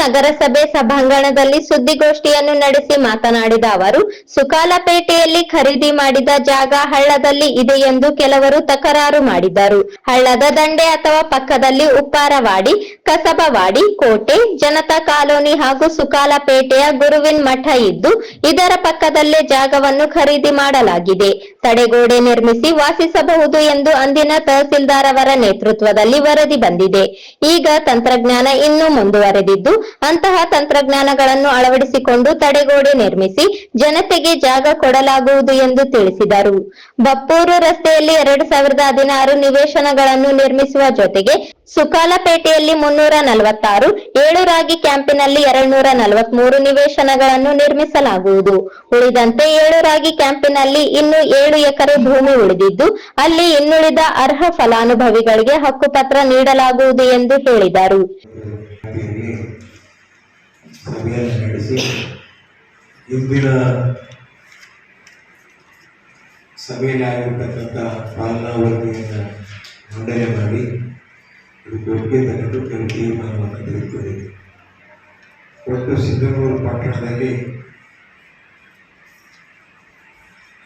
ನಗರಸಭೆ ಸಭಾಂಗಣದಲ್ಲಿ ಸುದ್ದಿಗೋಷ್ಠಿಯನ್ನು ನಡೆಸಿ ಮಾತನಾಡಿದ ಅವರು, ಸುಕಾಲಪೇಟೆಯಲ್ಲಿ ಖರೀದಿ ಮಾಡಿದ ಜಾಗ ಹಳ್ಳದಲ್ಲಿ ಇದೆ ಎಂದು ಕೆಲವರು ತಕರಾರು ಮಾಡಿದರು ಹಳ್ಳದ ದಂಡೆ ಅಥವಾ ಪಕ್ಕದಲ್ಲಿ ಉಪ್ಪಾರವಾಡಿ, ಕಸಬವಾಡಿ, ಕೋಟೆ, ಜನತಾ ಕಾಲೋನಿ ಹಾಗೂ ಸುಕಾಲಪೇಟೆಯ ಗುರುವಿನ್ ಮಠ ಇದ್ದು, ಇದರ ಪಕ್ಕದಲ್ಲೇ ಜಾಗವನ್ನು ಖರೀದಿ ಮಾಡಲಾಗಿದೆ. ತಡೆಗೋಡೆ ನಿರ್ಮಿಸಿ ವಾಸಿಸಬಹುದು ಎಂದು ಅಂದಿನ ತಹಸೀಲ್ದಾರ್ ಅವರ ನೇತೃತ್ವದಲ್ಲಿ ವರದಿ ಬಂದಿದೆ. ಈಗ ತಂತ್ರಜ್ಞಾನ ಇನ್ನೂ ಮುಂದುವರೆದಿದ್ದು ಅಂತಹ ತಂತ್ರಜ್ಞಾನಗಳನ್ನು ಅಳವಡಿಸಿಕೊಂಡು ತಡೆಗೋಡೆ ನಿರ್ಮಿಸಿ ಜನತೆಗೆ ಜಾಗ ಕೊಡಲಾಗುವುದು ಎಂದು ತಿಳಿಸಿದರು. ಬಪ್ಪೂರು ರಸ್ತೆಯಲ್ಲಿ ಎರಡು ಸಾವಿರದ ಹದಿನಾರು ನಿವೇಶನಗಳನ್ನು ನಿರ್ಮಿಸುವ ಜೊತೆಗೆ ಸುಕಾಲಪೇಟೆಯಲ್ಲಿ ಮುನ್ನೂರ ನಲವತ್ತಾರು, ಏಳುರಾಗಿ ಕ್ಯಾಂಪಿನಲ್ಲಿ ಎರಡ್ನೂರ ನಲವತ್ಮೂರು ನಿವೇಶನಗಳನ್ನು ನಿರ್ಮಿಸಲಾಗುವುದು. ಉಳಿದಂತೆ ಏಳುರಾಗಿ ಕ್ಯಾಂಪಿನಲ್ಲಿ ಇನ್ನು ಏಳು ಎಕರೆ ಭೂಮಿ ಉಳಿದಿದ್ದು, ಅಲ್ಲಿ ಇನ್ನುಳಿದ ಅರ್ಹ ಫಲಾನುಭವಿಗಳಿಗೆ ಹಕ್ಕುಪತ್ರ ನೀಡಲಾಗುವುದು ಎಂದು ಹೇಳಿದರು. ಸಭೆಯನ್ನು ನಡೆಸಿ ಇಂದಿನ ಸಭೆಯಲ್ಲಿ ಆಗಿರ್ತಕ್ಕಂಥ ಪಾಲನಾ ವರದಿಯನ್ನು ಮಂಡನೆ ಮಾಡಿ ಇದಕ್ಕೆ ಒಪ್ಪಿಗೆ ತಗೊಂಡು ಕೆಲವು ತೀರ್ಮಾನವನ್ನು ತೆಗೆದುಕೊಂಡಿದೆ ಒಟ್ಟು ಸಿಂಧನೂರು ಪಟ್ಟಣದಲ್ಲಿ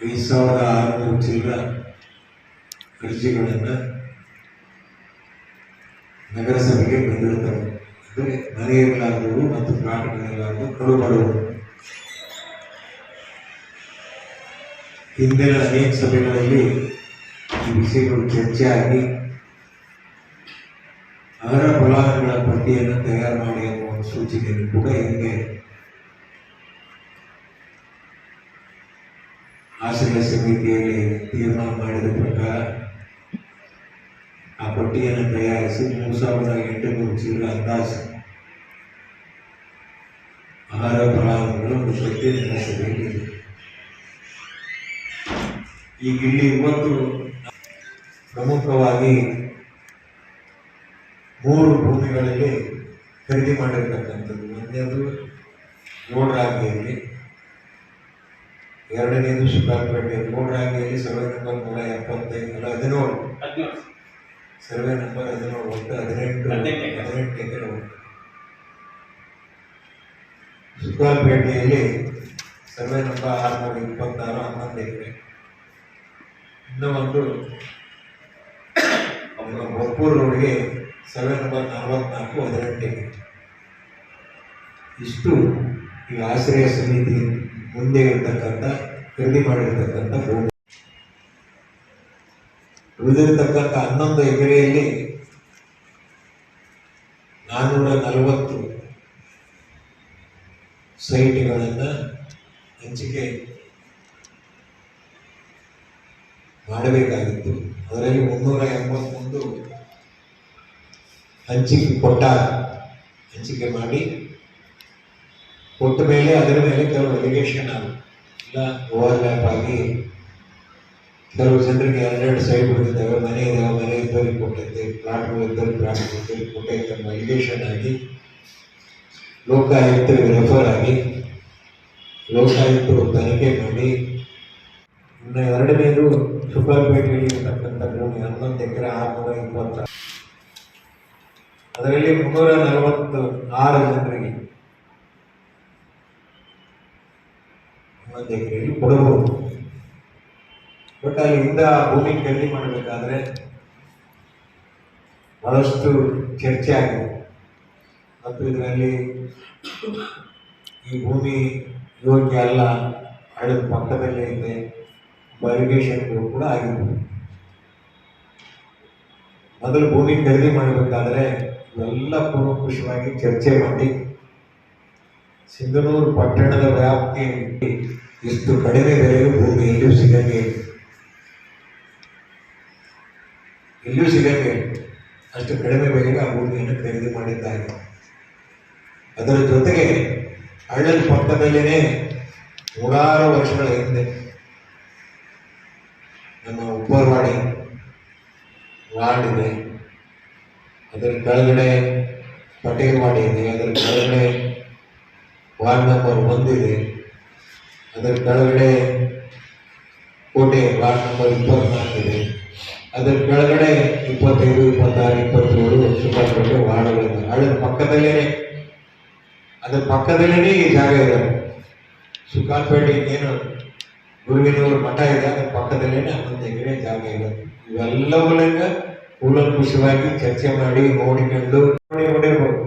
ಐದು ಸಾವಿರದ ಆರುನೂರು ಚಿಲ್ಲರ ಅರ್ಜಿಗಳನ್ನು ನಗರಸಭೆಗೆ ಬಂದಿರುತ್ತವೆ. ಅಂದರೆ ಮನೆ ಇರಲಾರದವರು ಮತ್ತು ಪ್ಲಾಟ್ಗಳಿರಲಾರದು ಕಡು ಬಡವರು ಹಿಂದಿನ ಅನೇಕ ಸಭೆಗಳಲ್ಲಿ ಈ ವಿಷಯಗಳು ಚರ್ಚೆಯಾಗಿ ಅದರ ಫಲಾನುಗಳ ಪಟ್ಟಿಯನ್ನು ತಯಾರು ಮಾಡಿ ಎನ್ನುವ ಸೂಚನೆ ಸೂಚನೆಯನ್ನು ಕೂಡ ಹಿಂದೆ ಆಶ್ರಯ ಸಮಿತಿಯಲ್ಲಿ ತೀರ್ಮಾನ ಮಾಡಿದ ಪ್ರಕಾರ ಆ ಪಟ್ಟಿಯನ್ನು ತಯಾರಿಸಿ ಮೂರು ಸಾವಿರದ ಎಂಟುನೂರು ಚೀಲ ಅಂದಾಜು. ಆಹಾರ ಫಲಾನುಭವಿಗಳು ಒಂದು ನಡೆಸಬೇಕಿದೆ ಈಗ ಇಲ್ಲಿ ಇವತ್ತು ಪ್ರಮುಖವಾಗಿ ಮೂರು ಭೂಮಿಗಳಲ್ಲಿ ಖರೀದಿ ಮಾಡಿರ್ತಕ್ಕಂಥದ್ದು. ಒಂದನೇದು ರೋಡ್ರಾಗಿಯಲ್ಲಿ ಎರಡನೇದು ಶಿಕಾರ್ಪೇಟೆ ರೋಡ್ರಾಗಿಯಲ್ಲಿ ಸರ್ವೆ ಸಾವಿರದ ನೂರ ಎಪ್ಪತ್ತೈದು ಹದಿನೇಳು. ಸರ್ವೆ ನಂಬರ್ ಹದಿನೇಳು ಒಟ್ಟು ಹದಿನೆಂಟು ಹದಿನೆಂಟು. ಎಕರೆ ಒಟ್ಟು ಸುಕಾಲ್ಪೇಟೆಯಲ್ಲಿ ಸರ್ವೆ ನಂಬರ್ ಆರುನೂರ ಇಪ್ಪತ್ತಾರು ಹನ್ನೊಂದು ಎಕರೆ. ಇನ್ನೂ ಒಂದು ಒಪ್ಪೂರು ರೋಡ್ಗೆ ಸರ್ವೆ ನಂಬರ್ ನಲವತ್ನಾಲ್ಕು ಹದಿನೆಂಟು ಎಕರೆ. ಇಷ್ಟು ಈ ಆಶ್ರಯ ಸಮಿತಿ ಮುಂದೆ ಇರತಕ್ಕಂಥ ಖರೀದಿ ಮಾಡಿರ್ತಕ್ಕಂಥ ಭೂಮಿ. ಉಳಿದಿರತಕ್ಕಂಥ ಹನ್ನೊಂದು ಎಕರೆಯಲ್ಲಿ ನಾನ್ನೂರ ನಲವತ್ತು ಸೈಟ್ಗಳನ್ನು ಹಂಚಿಕೆ ಮಾಡಬೇಕಾಗಿತ್ತು. ಅದರಲ್ಲಿ ಮುನ್ನೂರ ಎಂಬತ್ತೊಂದು ಹಂಚಿಕೆ ಕೊಟ್ಟ ಹಂಚಿಕೆ ಮಾಡಿ ಕೊಟ್ಟ ಮೇಲೆ ಅದರ ಮೇಲೆ ಕೆಲವು ಎಲಿಗೇಷನ್ ಇಲ್ಲ ಓವರ್ಲ್ಯಾಪ್ ಆಗಿ ಕೆಲವು ಜನರಿಗೆ ಎರಡೆರಡು ಸೈಡ್ ಬಂದಿದ್ದಾವೆ ಮನೆ ಇದ್ದಾವೆ ಮನೆ ಇದ್ದವ್ರಿಗೆ ಕೊಟ್ಟೈತೆ ಪ್ಲಾಟ್ಗಳು ಇದ್ದವ್ರಿಗೆ ಪ್ಲಾಟ್ ಇದ್ದವ್ರಿಗೆ ಕೊಟ್ಟೈತೆ ಎಲಿಗೇಷನ್ ಆಗಿ, ಲೋಕಾಯುಕ್ತರಿಗೆ ರೆಫರ್ ಆಗಿ, ಲೋಕಾಯುಕ್ತರು ತನಿಖೆ ಮಾಡಿ, ಇನ್ನು ಎರಡನೇದು ಸುಪರ್ಪೇಟೆಯಲ್ಲಿ ಇರ್ತಕ್ಕಂಥ ಭೂಮಿ, ಹನ್ನೊಂದು ಎಕರೆ ಆರುನೂರ ಇಪ್ಪತ್ತ ಅದರಲ್ಲಿ ಮುನ್ನೂರ ನಲವತ್ತು ಆರು ಜನರಿಗೆ ಹನ್ನೊಂದು ಎಕರೆಯಲ್ಲಿ ಕೊಡಬಹುದು. ಬಟ್ ಅಲ್ಲಿಂದ ಭೂಮಿ ಖರೀದಿ ಮಾಡಬೇಕಾದ್ರೆ ಬಹಳಷ್ಟು ಚರ್ಚೆ ಆಗಿದೆ. ಮತ್ತು ಇದರಲ್ಲಿ ಈ ಭೂಮಿ ಯೋಗ್ಯ ಅಲ್ಲ ಹಳ್ಳದ ಪಕ್ಕದಲ್ಲೇ ಇದೆ ಇರಿಗೇಷನ್ಗಳು ಕೂಡ ಆಗಿದೆ ಮೊದಲು ಭೂಮಿ ಖರೀದಿ ಮಾಡಬೇಕಾದ್ರೆ ಎಲ್ಲ ಪೂರ್ವಪುಷವಾಗಿ ಚರ್ಚೆ ಮಾಡಿ, ಸಿಂಧನೂರು ಪಟ್ಟಣದ ವ್ಯಾಪ್ತಿಯಲ್ಲಿ ಇಷ್ಟು ಕಡಿಮೆ ಬೆಲೆಯೂ ಭೂಮಿಯಲ್ಲಿ ಎಲ್ಲಿಯೂ ಸಿಗಂಗೆ ಇಲ್ಲ. ಎಲ್ಲಿಯೂ ಸಿಗಂಗೆ ಇಲ್ಲ. ಅಷ್ಟು ಕಡಿಮೆ ಬೆಲೆಗೆ ಆ ಭೂಮಿಯನ್ನು ಖರೀದಿ ಮಾಡಿದ್ದಾರೆ ಅದರ ಜೊತೆಗೆ ಹಳ್ಳದ ಪಕ್ಕದಲ್ಲೇ ನೂರಾರು ವರ್ಷಗಳ ಹಿಂದೆ ನಮ್ಮ ಉಪ್ಪರವಾಡಿ ವಾರ್ಡ್ ಇದೆ ಅದರ ಕೆಳಗಡೆ ಪಟೇಲ್ವಾಡಿ ಇದೆ ಅದರ ಕೆಳಗಡೆ ವಾರ್ಡ್ ನಂಬರ್ ಒಂದಿದೆ ಅದರ ಕೆಳಗಡೆ ಕೋಟೆ ವಾರ್ಡ್ ನಂಬರ್ ಇಪ್ಪತ್ನಾಲ್ಕು ಇದೆ ಅದರ ಕೆಳಗಡೆ ಇಪ್ಪತ್ತೈದು, ಇಪ್ಪತ್ತಾರು, ಇಪ್ಪತ್ತೇಳು ಸುತ್ತಾಪೇಟೆ ವಾರ್ಡ್ಗಳಿದೆ ಅದರ ಪಕ್ಕದಲ್ಲೇ ಅದರ ಪಕ್ಕದಲ್ಲೇ ಈ ಜಾಗ ಇದೆ. ಸುಕಾಲ್ಪೇಟೆ ಏನು ಗುರುವಿನವರು ಮಠ ಇದೆ, ಅದರ ಪಕ್ಕದಲ್ಲೇ ಒಂದು ಎಕರೆ ಜಾಗ ಇದೆ. ಇವೆಲ್ಲವುಗಳನ್ನ ಕೂಲಂಕುಷವಾಗಿ ಚರ್ಚೆ ಮಾಡಿ ನೋಡಿಕೊಂಡು ನೋಡಿ ಹೊಡಿರ್ಬೋದು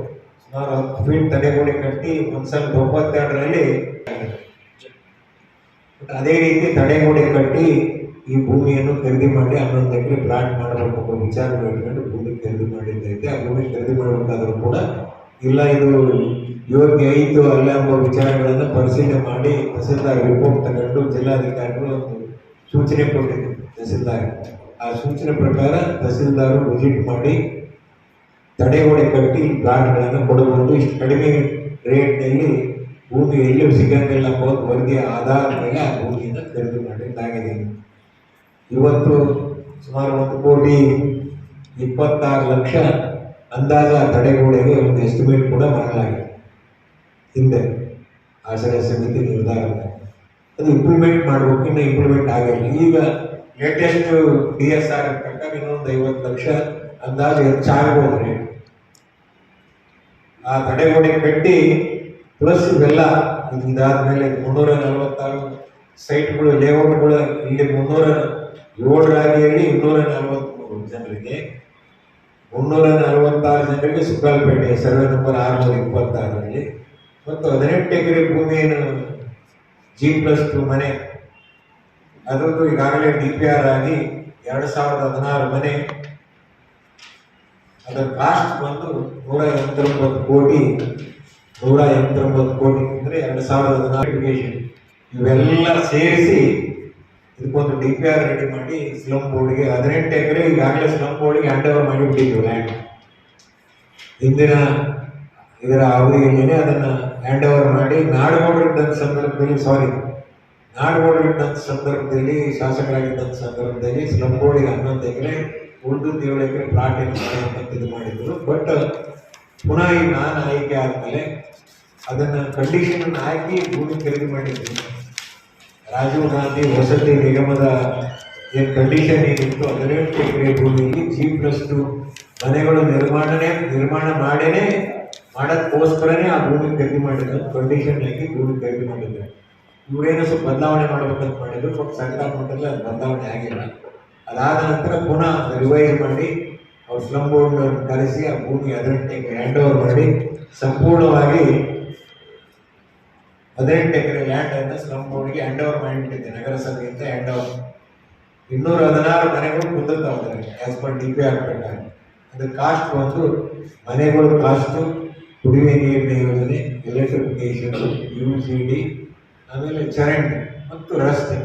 ಸುಮಾರು ಹತ್ತು ಫೀಟ್ ತಡೆಗೋಡೆ ಕಟ್ಟಿ ಒಂದು ಸಾವಿರದ ಒಂಬತ್ತೆರಡರಲ್ಲಿ ಅದೇ ರೀತಿ ತಡೆಗೋಡೆ ಕಟ್ಟಿ ಈ ಭೂಮಿಯನ್ನು ಖರೀದಿ ಮಾಡಿ ಹನ್ನೊಂದು ಎಕರೆ ಪ್ಲಾಟ್ ಮಾಡಬೇಕು ವಿಚಾರ ಇಟ್ಕೊಂಡು ಭೂಮಿ ಖರೀದಿ ಮಾಡಿದ್ದೈತೆ ಆ ಭೂಮಿ ಖರೀದಿ ಮಾಡಬೇಕಾದ್ರೂ ಕೂಡ ಇಲ್ಲ, ಇದು ಯೋಗ್ಯ ಐತು ಅಲ್ಲ ಎಂಬ ವಿಚಾರಗಳನ್ನು ಪರಿಶೀಲನೆ ಮಾಡಿ ತಹಸೀಲ್ದಾರ್ ರಿಪೋರ್ಟ್ ತಗೊಂಡು ಜಿಲ್ಲಾಧಿಕಾರಿಗಳು ಒಂದು ಸೂಚನೆ ಕೊಟ್ಟಿದ್ದರು ತಹಸೀಲ್ದಾರ್ ಆ ಸೂಚನೆ ಪ್ರಕಾರ ತಹಸೀಲ್ದಾರ್ ವಿಸಿಟ್ ಮಾಡಿ ತಡೆಗೋಡೆ ಕಟ್ಟಿ ಪ್ಲಾಟ್ಗಳನ್ನು ಕೊಡಬಹುದು. ಇಷ್ಟು ಕಡಿಮೆ ರೇಟ್ನಲ್ಲಿ ಭೂಮಿ ಎಲ್ಲಿಯೂ ಸಿಗಂಗಿಲ್ಲ ಒಂದು ವರದಿಯ ಆಧಾರದ ಮೇಲೆ ಆ ಭೂಮಿಯನ್ನು ಖರೀದಿ ಮಾಡಿದ್ದಾಗಿದೆ. ಇವತ್ತು ಸುಮಾರು ಒಂದು ಕೋಟಿ ಇಪ್ಪತ್ತಾರು ಲಕ್ಷ ಅಂದಾಜ ತಡೆಗೋಡೆಗೆ ಒಂದು ಎಸ್ಟಿಮೇಟ್ ಕೂಡ ಮಾಡಲಾಗಿದೆ. ಹಿಂದೆ ಆಶ್ರಯ ಸಮಿತಿ ನಿರ್ಧಾರ ಅದು ಇಂಪ್ಲಿಮೆಂಟ್ ಮಾಡಬೇಕು, ಇನ್ನು ಇಂಪ್ಲಿಮೆಂಟ್ ಆಗಿಲ್ಲ. ಈಗ ಲೇಟೆಸ್ಟ್ ಡಿ ಎಸ್ ಆರ್ ಪ್ರಕಾರ ಇನ್ನೊಂದು ಐವತ್ತು ಲಕ್ಷ ಅಂದಾಜು ಹೆಚ್ಚಾಗಬಹುದು ಆ ತಡೆಗೋಡೆ ಕಟ್ಟಿ ಪ್ಲಸ್ ಇವೆಲ್ಲ ಇದಾದ ಮೇಲೆ ಮುನ್ನೂರ ನಲವತ್ತಾರು ಸೈಟ್ಗಳು ಲೇಔಟ್ಗಳು ಇಲ್ಲಿ ಮುನ್ನೂರ ಏಳರಾಗಿ ಹೇಳಿ ಇನ್ನೂರ ನಲವತ್ಮೂರು ಜನರಿಗೆ, ಮುನ್ನೂರ ನಲವತ್ತಾರು ಜನರಿಗೆ ಸುಗಲ್ಪೇಟೆ ಸರ್ವೆ ನಂಬರ್ ಆರುನೂರ ಇಪ್ಪತ್ತಾರರಲ್ಲಿ. ಮತ್ತು ಹದಿನೆಂಟು ಎಕರೆ ಭೂಮಿಯನ್ನು ಜಿ ಪ್ಲಸ್ ಟು ಮನೆ, ಅದರದ್ದು ಈಗಾಗಲೇ ಡಿ ಪಿ ಆರ್ ಆಗಿ ಎರಡು ಸಾವಿರದ ಹದಿನಾರು ಮನೆ, ಅದರ ಕಾಸ್ಟ್ ಬಂದು ನೂರ ಎಂಬತ್ತೊಂಬತ್ತು ಕೋಟಿ, ನೂರ ಎಂಬತ್ತೊಂಬತ್ತು ಕೋಟಿ. ಅಂದರೆ ಎರಡು ಸಾವಿರದ ಹದಿನಾರು ಇವೆಲ್ಲ ಸೇರಿಸಿ ಇದಕ್ಕೊಂದು ಡಿ ಪಿ ಆರ್ ರೆಡಿ ಮಾಡಿ ಸ್ಲಮ್ ಬೋರ್ಡ್ಗೆ ಹದಿನೆಂಟು ಎಕರೆ ಈಗಾಗಲೇ ಸ್ಲಮ್ ಬೋರ್ಡ್ಗೆ ಹ್ಯಾಂಡ್ ಓವರ್ ಮಾಡಿಬಿಟ್ಟಿದ್ವಿ ಲ್ಯಾಂಡ್ ಹಿಂದಿನ ಇದರ ಅವಧಿಯಲ್ಲಿನೇ ಅದನ್ನು ಹ್ಯಾಂಡ್ ಓವರ್ ಮಾಡಿ ನಾಡುಗೌಡರಿದ್ದಂಥ ಸಂದರ್ಭದಲ್ಲಿ ಸಾರಿ ನಾಡುಗೌಡರಿದ್ದಂಥ ಸಂದರ್ಭದಲ್ಲಿ ಶಾಸಕರಾಗಿದ್ದಂಥ ಸಂದರ್ಭದಲ್ಲಿ ಸ್ಲಮ್ ಬೋರ್ಡಿಗೆ ಹನ್ನೊಂದು ಎಕರೆ ಉಳಿದು ಏಳು ಎಕರೆ ಪ್ಲಾಟ್ ಏನು ಇದು ಮಾಡಿದ್ರು. ಬಟ್ ಪುನಃ ಈ ನಾನು ಆಯ್ಕೆ ಆದಮೇಲೆ ಅದನ್ನು ಕಂಡೀಷನ್ ಹಾಕಿ ಭೂಮಿ ಖರೀದಿ ಮಾಡಿದ್ವಿ ರಾಜೀವ್ ಗಾಂಧಿ ವಸತಿ ನಿಗಮದ ಏನು ಕಂಡೀಷನ್ ಏನಿತ್ತು ಹದಿನೆಂಟು ಎಕರೆ ಭೂಮಿಗೆ ಜಿ ಪ್ಲಸ್ ಟು ಮನೆಗಳು ನಿರ್ಮಾಣನೇ, ನಿರ್ಮಾಣ ಮಾಡೇನೆ ಮಾಡೋದಕ್ಕೋಸ್ಕರನೇ ಆ ಭೂಮಿ ಖರೀದಿ ಮಾಡಿದ್ರು. ಕಂಡೀಷನ್ ಆಗಿ ಭೂಮಿ ಖರೀದಿ ಮಾಡಿದ್ದಾರೆ ಇವರೇನು ಸ್ವಲ್ಪ ಬದಲಾವಣೆ ಮಾಡಬೇಕಂತ ಮಾಡಿದ್ರು ಸ್ವಲ್ಪ ಸಂಕಟ ಮಟ್ಟದಲ್ಲಿ ಅದು ಬದಲಾವಣೆ ಆಗಿಲ್ಲ. ಅದಾದ ನಂತರ ಪುನಃ ರಿವೈಸ್ ಮಾಡಿ, ಅವ್ರು ಸ್ಲಮ್ ಬೋರ್ಡ್ ಕರೆಸಿ ಆ ಭೂಮಿ ಹದಿನೆಂಟು ಹ್ಯಾಂಡ್ ಓವರ್ ಮಾಡಿ, ಸಂಪೂರ್ಣವಾಗಿ ಹದಿನೆಂಟು ಎಕರೆ ಲ್ಯಾಂಡ್ ಅನ್ನು ಸ್ಲಮ್ ಬೋರ್ಡ್ಗೆ ಹ್ಯಾಂಡ್ ಓವರ್ ಮಾಡಿಬಿಟ್ಟಿದೆ ನಗರಸಭೆಯಿಂದ ಹ್ಯಾಂಡ್ ಓವರ್ ಇನ್ನೂರ ಹದಿನಾರು ಮನೆಗಳು ಕುಂದುತ್ತಾ ಹೋದರೆ as per D P R ಅದು ಕಾಸ್ಟ್ ಬಂದು ಮನೆಗಳು ಕಾಸ್ಟು ಕುಡಿಯುವ ನೀರಿನ ಯೋಜನೆ ಎಲೆಕ್ಟ್ರಿಫಿಕೇಶನ್ ಯು ಸಿ ಡಿ ಆಮೇಲೆ ಚರಂಡಿ ಮತ್ತು ರಸ್ತೆ.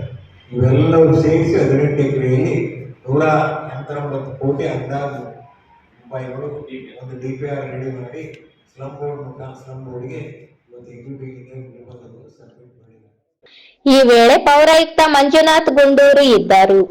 ಇವೆಲ್ಲವೂ ಸೇರಿಸಿ ಹದಿನೆಂಟು ಎಕರೆಯಲ್ಲಿ ನೂರ ಎಂಬತ್ತೊಂಬತ್ತು ಕೋಟಿ ಅಂದಾಜು ರೂಪಾಯಿಗಳು ಒಂದು ಡಿ ಪಿ ಆರ್ ರೆಡಿ ಮಾಡಿ ಸ್ಲಮ್ ಬೋರ್ಡ್ ಮುಖಾಂತರ ಸ್ಲಮ್ ಬೋರ್ಡ್ಗೆ ಇವತ್ತು ಎಕ್ಸಿಕ್ಯೂಟಿವ್ ನಿರ್ಬಂಧಗಳು ಸಬ್ಮಿಟ್ ಮಾಡಿದ್ದಾರೆ ಈ ವೇಳೆ ಪೌರಾಯುಕ್ತ ಮಂಜುನಾಥ್ ಗುಂಡೂರು ಇದ್ದರು